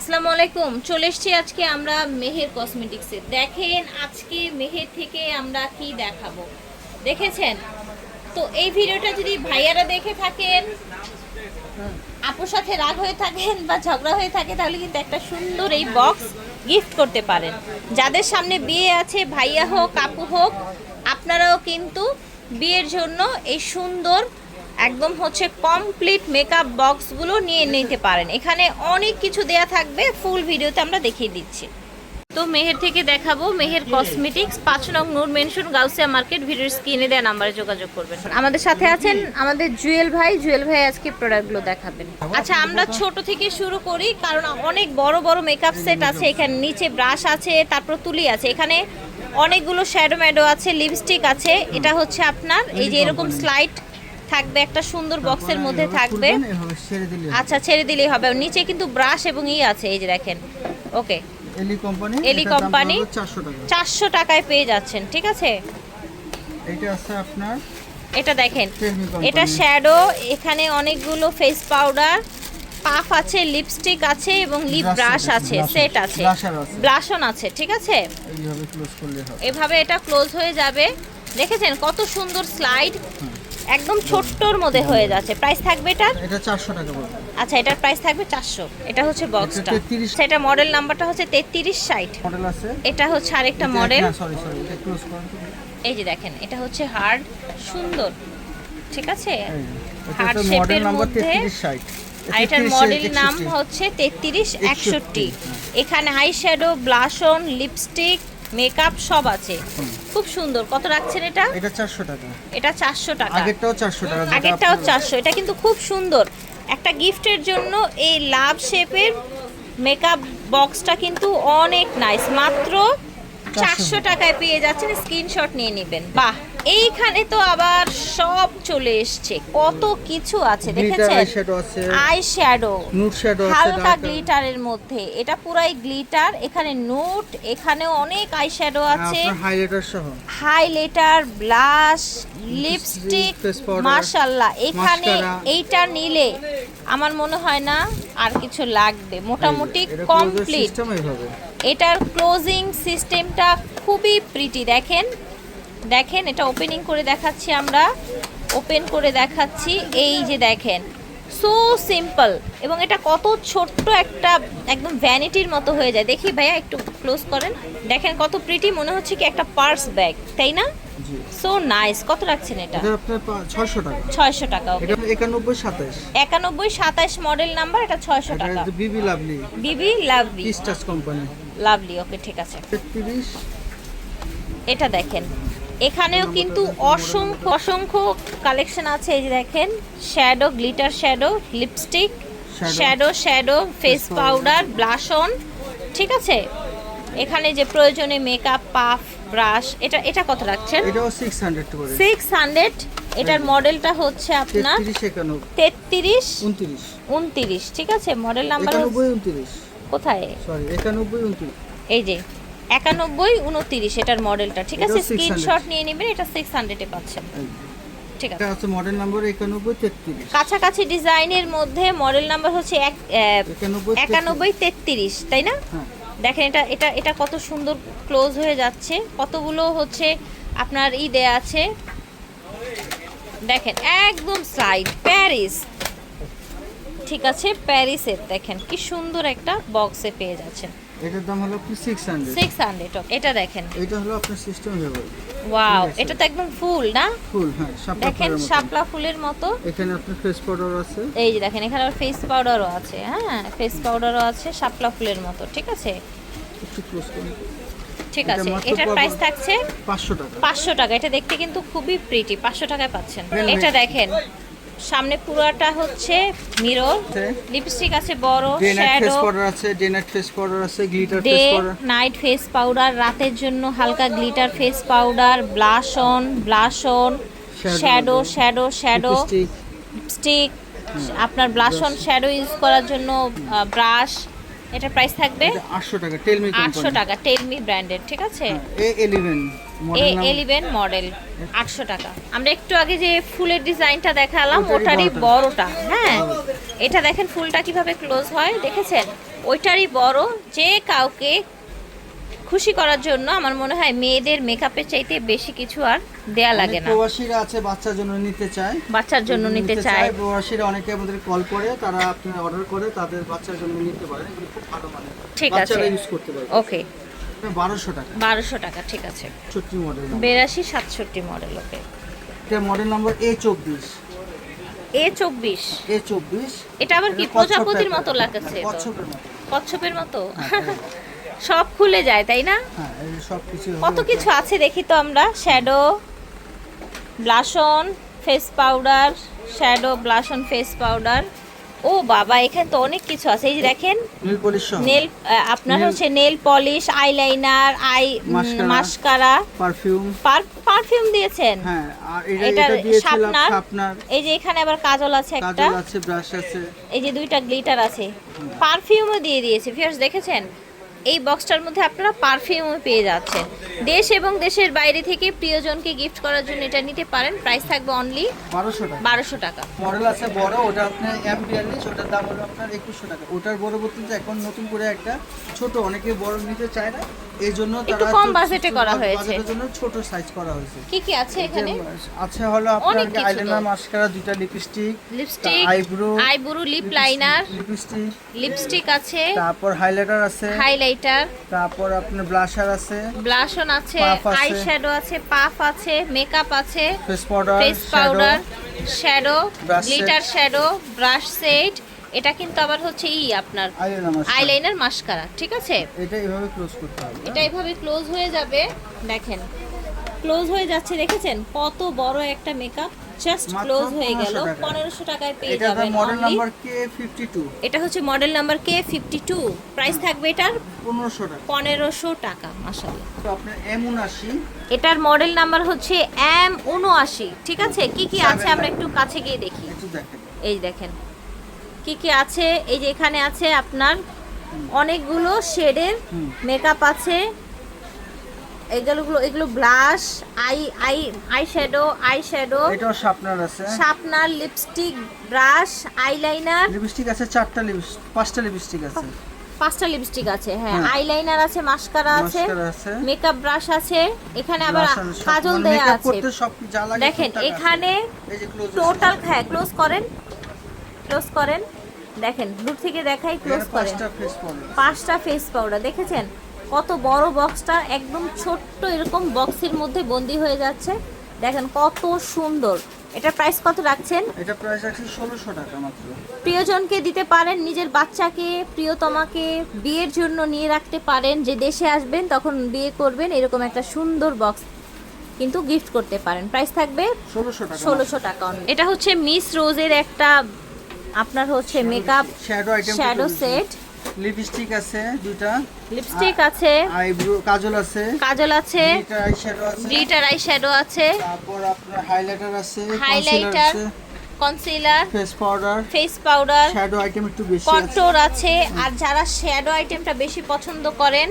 আসসালামু আলাইকুম। চলে এসেছি আজকে আমরা মেহের কসমেটিক্সে দেখেন আজকে মেহের থেকে আমরা কি দেখাবো। দেখেছেন? তো এই ভিডিওটা যদি ভাইয়ারা দেখে থাকেন, আপুর সাথে রাগ হয়ে থাকেন বা ঝগড়া হয়ে থাকে, তাহলে কিন্তু একটা সুন্দর এই বক্স গিফট করতে পারেন। যাদের সামনে বিয়ে আছে, ভাইয়া হোক, আপু হোক, আপনারাও কিন্তু বিয়ের জন্য এই সুন্দর একদম হচ্ছে কমপ্লিট মেকআপ বক্সগুলো নিয়ে নিতে পারেন। এখানে অনেক কিছু দেয়া থাকবে ফুল ভিডিওতে আমরা দেখিয়ে দিচ্ছি। তো মেহের থেকে দেখাবো, মেহের কসমেটিক্স পাঁচ নং নূর মেনশন গাউসিয়া মার্কেট, ভিডিওর স্ক্রিনে দেওয়া নাম্বারে যোগাযোগ করবেন। আমাদের সাথে আছেন আমাদের জুয়েল ভাই। জুয়েল ভাই আজকে প্রোডাক্টগুলো দেখাবেন। আচ্ছা আমরা ছোট থেকে শুরু করি, কারণ অনেক বড় বড় মেকআপ সেট আছে। এখানে নিচে ব্রাশ আছে, তারপর তুলি আছে। এখানে অনেকগুলো শ্যাডো ম্যাডো আছে লিপস্টিক আছে। এটা হচ্ছে আপনার, এই যে এরকম স্লাইড থাকবে একটা সুন্দর বক্সের মধ্যে থাকবে। আচ্ছা ছেড়ে দিলেই হবে। নিচে কিন্তু ব্রাশ এবং ই আছে এই যে দেখেন। ওকে এলি কোম্পানি এলি কোম্পানি। চারশো টাকা। চারশো টাকায় পেয়ে যাচ্ছেন ঠিক আছে? এটা আছে আপনার এটা দেখেন এটা শ্যাডো এখানে অনেকগুলো ফেস পাউডার পাফ আছে লিপস্টিক আছে এবং লিপ ব্রাশ আছে, সেট আছে। ব্লাশন আছে। ঠিক আছে? এইভাবে ক্লোজ করলে হবে। এভাবে এটা ক্লোজ হয়ে যাবে। দেখেছেন কত সুন্দর স্লাইড একদম ছোট্টর মধ্যে হয়ে যাচ্ছে। প্রাইস থাকবে এটার এটা চারশো টাকা পড়বে আচ্ছা এটার প্রাইস থাকবে চারশো। এটা হচ্ছে বক্সটা 33 সেটা মডেল নাম্বারটা হচ্ছে তেত্রিশ ষাট। মডেল আছে। এটা হচ্ছে আরেকটা মডেল সরি সরি এটা ক্লোজ করেন। তো। এই যে দেখেন এটা হচ্ছে হার্ড সুন্দর। ঠিক আছে? এটা হার্ড শেপের মধ্যে। আর এটার মডেল নাম হচ্ছে তেত্রিশ একষট্টি। এখানে eye shadow blush on lipstick makeup সব আছে। খুব সুন্দর। কত রাখছেন এটা? এটা চারশো টাকা। এটা চারশো টাকা। আগেরটাও চারশো টাকা আগেরটাও আপনার- চারশো। এটা কিন্তু খুব সুন্দর। একটা গিফটের জন্য এই লাভ শেপের মেকআপ বক্সটা কিন্তু অনেক নাইস মাত্র চারশো টাকায় পেয়ে যাচ্ছেন। স্ক্রিনশট নিয়ে নেবেন। বাহ! এইখানে তো আবার সব চলে এসছে। কত কিছু আছে দেখেছেন? আই শ্যাডো হালকা গ্লিটারের মধ্যে। এটা পুরাই গ্লিটার এখানে নোট এখানেও অনেক আই শ্যাডো আছে। হাইলাইটার সহ। হাইলাইটার ব্লাশ লিপস্টিক মাশাল্লাহ এখানে এইটা নিলে আমার মনে হয় না আর কিছু লাগবে। মোটামুটি কমপ্লিট এটার ক্লোজিং সিস্টেমটা খুবই প্রিটি দেখেন দেখেন এটা ওপেনিং করে দেখাচ্ছি আমরা। ওপেন করে দেখাচ্ছি এই যে দেখেন। সো সিম্পল এবং এটা কত ছোট্ট একটা একদম ভ্যানিটির মতো হয়ে যায়। দেখি ভাইয়া একটু ক্লোজ করেন। দেখেন কত প্রিটি মনে হচ্ছে কি একটা পার্স ব্যাগ তাই না? সো নাইস কত রাখছেন এটা? ছয়শো টাকা। ছয়শো টাকা একানব্বই সাতাশ। একানব্বই সাতাশ মডেল নাম্বার এটা ছয়শো টাকা। বিবি লাভলি বিবি লাভলি কোম্পানি লাভলি ওকে ঠিক আছে। এটা দেখেন। এখানেও কিন্তু অসংখ্য অসংখ্য কালেকশন আছে। এই যে দেখেন shadow glitter shadow lipstick shadow shadow face. Powder blush on ঠিক আছে? এখানে যে প্রয়োজনে মেকআপ পাফ ব্রাশ এটা এটা কত রাখছেন? এটাও সিক্স হান্ড্রেড করে। সিক্স হান্ড্রেড এটার মডেলটা হচ্ছে আপনার তেত্রিশ একানব্বই। তেত্রিশ উনত্রিশ। উনত্রিশ ঠিক আছে? মডেল নাম্বার একানব্বই উনত্রিশ। কোথায়? সরি একানব্বই উনত্রিশ। এই যে একানব্বই উনত্রিশ এটার মডেলটা ঠিক আছে? এটাও 600 স্ক্রিনশট নিয়ে নেবেন এটা সিক্স হান্ড্রেডে পাচ্ছেন। ঠিক আছে। আছে মডেল নাম্বার একানব্বই তেত্রিশ। কাছাকাছি ডিজাইনের মধ্যে মডেল নাম্বার হচ্ছে এক একানব্বই একানব্বই তেত্রিশ তাই না? হ্যাঁ। দেখেন এটা এটা এটা কত সুন্দর ক্লোজ হয়ে যাচ্ছে। কতগুলো হচ্ছে আপনার ই দেয়া আছে? দেখেন একদম সাইড প্যারিস ঠিক আছে প্যারিসের দেখেন কি সুন্দর একটা বক্সে পেয়ে যাচ্ছেন। এটার দাম হলো হান্ড্রেড সিক্স হান্ড্রেড এটা দেখেন। এটা হলো আপনার সিস্টেম লেভেল ওয়াও এটা তো একদম ফুল না? ফুল হ্যাঁ শাপলা দেখেন ফুলের মতো। শাপলা ফুলের মতো। এখানে আপনার ফেস পাউডার আছে। এই যে দেখেন এখানে ফেস পাউডারও আছে হ্যাঁ? ফেস পাউডারও আছে শাপলা ফুলের মতো ঠিক আছে? একটু ক্লোজ করুন ঠিক আছে এটার প্রাইস থাকছে পাঁচশো টাকা। পাঁচশো টাকা। এটা দেখতে কিন্তু খুবই প্রিটি পাঁচশো টাকায় পাচ্ছেন। এটা দেখেন সামনে পুরোটা হচ্ছে মিরর লিপস্টিক আছে বড় শ্যাডো আছে ডে নাইট ফেস পাউডার আছে glitter face powder night face powder রাতের জন্য হালকা glitter face powder blush on blush on shadow shadow shadow lipstick আপনার ব্লাশ অন শ্যাডো ইউজ করার জন্য ব্রাশ এটা প্রাইস থাকবে আটশো টাকা টেলমি আটশো কোম্পানি। টাকা টেলমি ব্র্যান্ডেড ঠিক আছে? এ মডেল নাম এলিভেন মডেল আটশো টাকা। আমরা একটু আগে যে ফুলের ডিজাইনটা দেখালাম ওটারই বড়টা। বড়টা হ্যাঁ। এটা দেখেন ফুলটা কীভাবে ক্লোজ হয় দেখেছেন? ওইটারই বড় যে কাউকে খুশি করার জন্য আমার মনে হয় মেয়েদের মেকআপের চাইতে বেশি কিছু আর দেয়া লাগে না। প্রবাসীরা আছে বাচ্চার জন্য নিতে চায়। বাচ্চার জন্য নিতে চায়। প্রবাসীরা অনেকে আমাদের কল করে তারা আপনার অর্ডার করে তাদের বাচ্চার জন্য নিতে পারে খুব ভালো মানে ঠিক আছে। ইউজ করতে পারে ওকে বারোশো টাকা। বারোশো টাকা ঠিক আছে। সত্যি মডেল বিরাশি সাতষট্টি মডেল ওকে। এটা মডেল নম্বর এ চব্বিশ। এ চব্বিশ? এ চব্বিশ। এটা আবার কি প্রজাপতির মতো। লাগাচ্ছে কচ্ছপের মতো। কচ্ছপের সব খুলে যায় তাই না? হ্যাঁ কত কিছু আছে দেখি তো আমরা। Shadow blush on face powder shadow blush on face powder ও বাবা এখানে তো অনেক কিছু আছে। এই যে দেখেন নেল পলিশ নেল আপনার হচ্ছে nail polish eyeliner eye. Mascara perfume perfume দিয়েছেন? হ্যাঁ আর এটা শার্পনার। আপনার এই যে এখানে আবার কাজল আছে একটা। কাজল আছে ব্রাশ আছে। এই যে দুইটা গ্লিটার আছে। পারফিউমও দিয়ে দিয়েছে ফিয়ার্স দেখেছেন? এই বক্সটার মধ্যে আপনারা পারফিউমও পেয়ে যাচ্ছেন। দেশ এবং দেশের বাইরে থেকে প্রিয়জনকে গিফট করার জন্য এটা নিতে পারেন। প্রাইস থাকবে অনলি বারোশো টাকা। বারোশো টাকা। মডেল আছে বড় ওটা আপনার এম বিয়াল্লিশ ওটার দাম হলো আপনার একুশশো টাকা। ওটার পরবর্তীতে এখন নতুন করে একটা ছোট অনেকে বড় নিতে চায় না এই জন্য একটু কম বাজেটে করা হয়েছে। বাজেটের জন্য ছোট সাইজ করা হয়েছে। কি কি আছে এখানে? আছে হলো আপনার। আইলাইনার মাস্কারা দুইটা lipstick lipstick eyebrow eyebrow lip liner lipstick lipstick আছে। তারপর হাইলাইটার আছে। হাইলাইটার তারপর আপনার ব্লাশার আছে। ব্লাশন আছে Puff আছে। আই শ্যাডো আছে পাফ আছে মেকআপ আছে face powder face powder shadow glitter shadow brush set এটা কিন্তু আবার হচ্ছে ই আপনার আইলাইনার মাস্কারা ঠিক আছে? এটা এভাবে ক্লোজ করতে হবে এটা এভাবে ক্লোজ হয়ে যাবে। দেখেন ক্লোজ হয়ে যাচ্ছে দেখেছেন? কত বড় একটা মেকআপ জাস্ট ক্লোজ হয়ে গেল। 1500 টাকায়। পেয়ে এটা model number K fifty two এটা হচ্ছে model number K fifty two price থাকবে এটার পনেরোশো টাকা। পনেরোশো টাকা মাসাল্লাহ তো আপনার এম উনআশি। এটার মডেল নাম্বার হচ্ছে এম উনআশি। ঠিক আছে? কি কি আছে আমরা একটু কাছে গিয়ে দেখি। একটু দেখেন। এই দেখেন। কি কি আছে? এই যে এখানে আছে আপনার অনেকগুলো শেডের মেকআপ আছে। এগুলো এগুলো blush eye eye eye shadow eye shadow এটাও শার্পনার আছে। Sharpener lipstick brush eyeliner lipstick আছে চারটা লিপস্টিক পাঁচটা লিপস্টিক আছে। পাঁচটা লিপস্টিক আছে হ্যাঁ। হ্যাঁ। আইলাইনার আছে মাস্কারা আছে মেকআপ ব্রাশ আছে। এখানে আবার কাজল দেয়া আছে। সব দেখেন এখানে টোটাল হ্যাঁ ক্লোজ করেন। ক্লোজ করেন। দেখেন দূর থেকে দেখাই ক্লোজ করেন। পাঁচটা ফেস পাউডার দেখেছেন? কত বড় বক্সটা একদম ছোট্ট এরকম বক্সের মধ্যে বন্দি হয়ে যাচ্ছে। দেখেন কত সুন্দর। এটা প্রাইস কত রাখছেন? এটা প্রাইস আছে ষোলোশো টাকা মাত্র। প্রিয়জনকে দিতে পারেন নিজের বাচ্চাকে প্রিয়তমাকে বিয়ের জন্য নিয়ে রাখতে পারেন যে দেশে আসবেন তখন বিয়ে করবেন এরকম একটা সুন্দর বক্স কিন্তু গিফট করতে পারেন। প্রাইস থাকবে ষোলোশো টাকা ষোলোশো টাকা only। এটা হচ্ছে মিস রোজের একটা আপনার হচ্ছে makeup shadow item shadow set lipstick আছে দুইটা। লিপস্টিক আছে। আইব্রো কাজল আছে। কাজল আছে। গ্লিটার আই শ্যাডো আছে। গ্লিটার আই শ্যাডো আছে। তারপর আপনার হাইলাইটার আছে highlighter concealer face powder face powder shadow item একটু বেশি আছে। কন্ট্রোর আছে। আর যারা শ্যাডো আইটেমটা বেশি পছন্দ করেন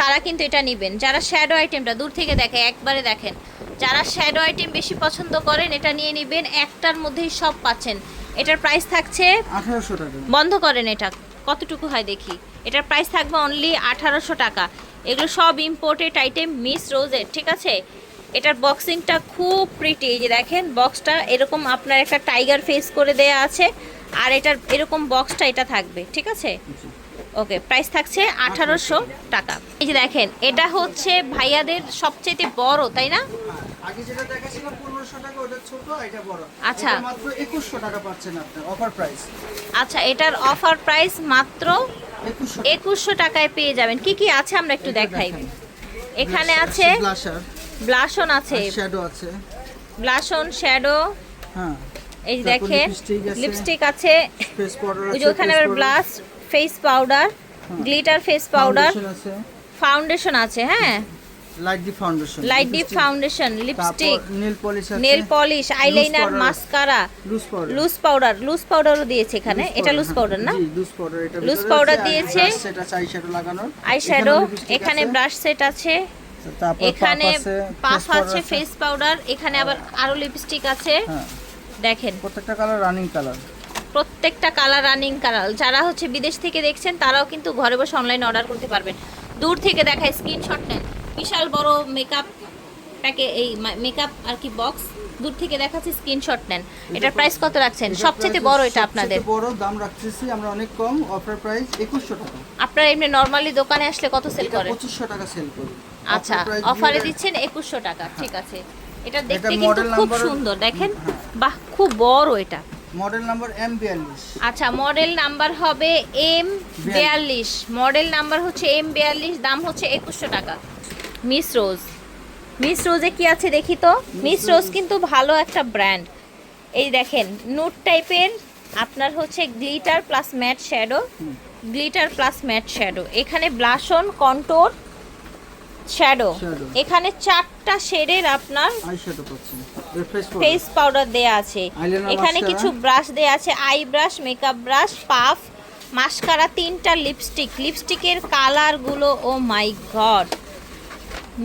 তারা কিন্তু এটা নেবেন। যারা শ্যাডো আইটেমটা দূর থেকে দেখে একবারে দেখেন। যারা শ্যাডো আইটেম বেশি পছন্দ করেন এটা নিয়ে নেবেন। একটার মধ্যেই সব পাচ্ছেন। এটার প্রাইস থাকছে আঠারোশো টাকা। বন্ধ করেন এটা। কতটুকু হয় দেখি। এটার প্রাইস থাকবে অনলি আঠারোশো টাকা। এগুলো সব ইম্পোর্টেড আইটেম মিস রোজের ঠিক আছে? এটার বক্সিংটা খুব প্রিটি এই যে দেখেন বক্সটা এরকম আপনার একটা টাইগার ফেস করে দেয়া আছে আর এটার এরকম বক্সটা এটা থাকবে ঠিক আছে? ওকে প্রাইস থাকছে আঠারোশো টাকা। এই যে দেখেন এটা হচ্ছে ভাইয়াদের সবচেয়ে বড় তাই না? আগে যেটা টাকা ওটা ছোট এটা বড়। আচ্ছা। মাত্র একুশশো টাকা পাচ্ছেন আপনি অফার প্রাইস আচ্ছা এটার অফার প্রাইস মাত্র একুশশো। টাকায় পেয়ে যাবেন। কি কি আছে আমরা একটু দেখাই? এখানে আছে ব্লাশার ব্লাশন আছে। শ্যাডো আছে। ব্লাশন শ্যাডো হ্যাঁ। এই দেখেন লিপস্টিক আছে। ওই যে ওখানে আবার blush face powder glitter face powder foundation আছে হ্যাঁ। Light deep foundation light deep foundation lipstick nail polish nail polish eyeliner mascara loose powder loose powder loose পাউডারও দিয়েছে এখানে। এটা লুজ পাউডার না? লুজ পাউডার এটা Loose powder দিয়েছে। সেটা চাই শ্যাডো লাগানোর। আই শ্যাডো এখানে ব্রাশ সেট আছে। এখানে পাফ আছে ফেস পাউডার এখানে আবার আরও লিপস্টিক আছে। হ্যাঁ। দেখেন। প্রত্যেকটা কালার রানিং কালার প্রত্যেকটা কালার রানিং কালার যারা হচ্ছে বিদেশ থেকে দেখছেন তারাও কিন্তু ঘরে বসে অনলাইনে অর্ডার করতে পারবেন। দূর থেকে দেখায় স্ক্রিনশট নেন। বিশাল বড় মেকআপ প্যাকে এই মেকআপ আর কি বক্স দূর থেকে দেখাচ্ছি স্ক্রিনশট নেন। এটার প্রাইস কত রাখছেন? সবচেয়ে বড় এটা আপনাদের। সবচেয়ে বড় দাম রাখতেছি আমরা অনেক কম অফার প্রাইস একুশশো টাকা। আপনারা এমনি নর্মালি দোকানে আসলে কত সেল করেন? পঁচিশশো টাকা সেল করি। আচ্ছা অফারে দিচ্ছেন একুশশো টাকা ঠিক আছে। এটা দেখতে কিন্তু খুব সুন্দর দেখেন? হ্যাঁ। বাহ খুব বড় এটা। মডেল নাম্বার এম বিয়াল্লিশ। আচ্ছা মডেল নাম্বার হবে এম বিয়াল্লিশ। মডেল নাম্বার হচ্ছে এম বিয়াল্লিশ দাম হচ্ছে একুশশো টাকা। Miss Rose. মিস রোজে কি আছে দেখি তো? মিস রোজ কিন্তু ভালো একটা ব্র্যান্ড। এই দেখেন নুট টাইপের আপনার হচ্ছে glitter plus matte shadow. Glitter plus matte shadow. এখানে ব্লাশন কন্টোর শ্যাডো। এখানে চারটা শেডের আপনার ফেস পাউডার দেয়া আছে। এখানে কিছু ব্রাশ দেয়া আছে। Eye brush makeup brush puff mascara তিনটা লিপস্টিক। লিপস্টিকের কালারগুলো ও মাই গড।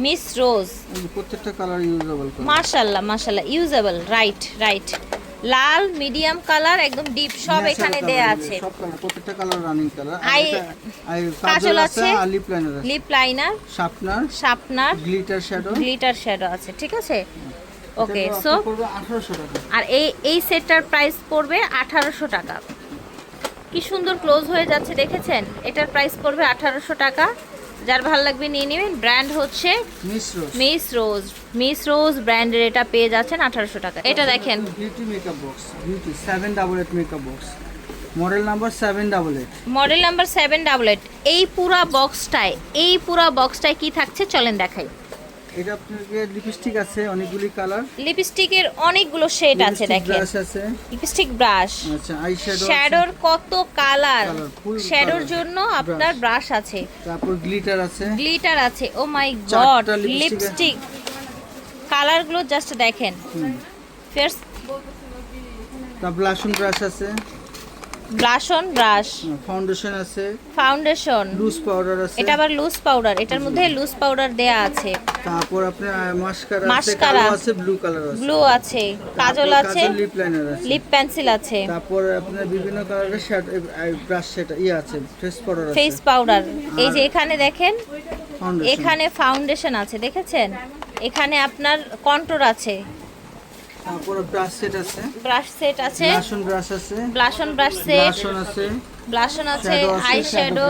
মিস রোজ। প্রত্যেকটা কালার ইউজেবল মাশাল্লাহ মাশাল্লাহ ইউজেবল রাইট রাইট লাল মিডিয়াম কালার একদম ডিপ সব এখানে দেয়া আছে। সব কালার প্রত্যেকটা colour running colour eye kajal আছে। আর লিপ লাইনার আছে। Lip liner sharpener sharpener glitter shadow glitter shadow আছে ঠিক আছে? ওকে সো পড়বে 1800 টাকা। আর এই এই সেটটার প্রাইস পড়বে আঠারোশো টাকা। কি সুন্দর ক্লোজ হয়ে যাচ্ছে দেখেছেন? এটার প্রাইস পড়বে আঠারোশো টাকা। যার ভালো লাগবে নিয়ে নেবেন। ব্র্যান্ড হচ্ছে Miss Rose Miss Rose Miss Rose ব্র্যান্ডের এটা পেয়ে যাচ্ছেন আঠারোশো টাকা এটা দেখেন। Beauty makeup box beauty seven double eight makeup box model number seven double eight model number seven double eight এই পুরা বক্সটায় এই পুরা বক্সটায় কি থাকছে? চলেন দেখাই। এটা আপনাকে লিপস্টিক আছে অনেকগুলি কালার লিপস্টিকের অনেকগুলো শেড আছে দেখেন। ব্রাশ আছে। লিপস্টিক ব্রাশ আচ্ছা আই শ্যাডো শ্যাডোর কত কালার শ্যাডোর জন্য আপনার ব্রাশ আছে। তারপর গ্লিটার আছে। গ্লিটার আছে। ও মাই গড লিপস্টিক কালারগুলো জাস্ট দেখেন। ফেয়ার্স তারপর ব্লাশন ব্রাশ আছে। ব্লাশন ব্রাশ ফাউন্ডেশন আছে। ফাউন্ডেশন লুজ পাউডার আছে। এটা আবার লুজ পাউডার এটার মধ্যে লুজ পাউডার দেয়া আছে। তারপর আপনার মাস্কারা আছে কালো আছে ব্লু কালার আছে। ব্লু আছে কাজল আছে লিপ লাইনার আছে। লিপ পেন্সিল আছে। তারপর আপনার বিভিন্ন কালারের শ্যাডো ব্রাশ সেটা ইয়ে আছে ফেস পাউডার আছে। ফেস পাউডার এই যে এখানে দেখেন এখানে ফাউন্ডেশন আছে দেখেছেন? এখানে আপনার কন্ট্রোর আছে। তারপর ব্রাশ সেট আছে। ব্রাশ সেট আছে। ব্লাশন ব্রাশ আছে। ব্লাশন ব্রাশ সেট ব্লাশন আছে। ব্লাশন আছে আই শ্যাডো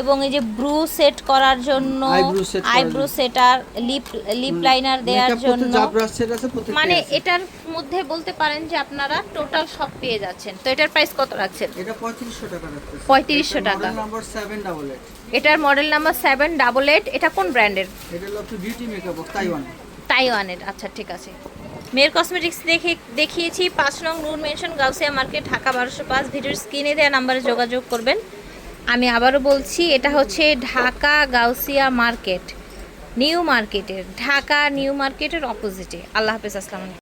এবং এই যে ব্রু সেট করার জন্য set সেটার লিপ লিপ লাইনার দেওয়ার জন্য মানে এটার মধ্যে বলতে পারেন যে আপনারা টোটাল সব পেয়ে যাচ্ছেন। তো এটার প্রাইস কত রাখছেন? এটা 3500 টাকা রাখতেছে। 3500 টাকা। নাম্বার 7 ডাবল এইট এটার model number seven double eight এটা কোন ব্র্যান্ডের এটা হলো বিউটি মেকআপ তাইওয়ান তাইওয়ানের আচ্ছা ঠিক আছে। মেয়ের কসমেটিক্স দেখে, দেখিয়েছি, পাঁচ নং নূর মেনশন, গাউসিয়া মার্কেট, ঢাকা বারোশো পাঁচ, ভিডিওর স্ক্রিনে দেওয়া নাম্বারে যোগাযোগ করবেন। আমি আবারও বলছি, এটা হচ্ছে ঢাকা গাউসিয়া মার্কেট, নিউ মার্কেটের, ঢাকা নিউ মার্কেটের অপোজিটে আল্লাহ হাফেজ, আসসালাম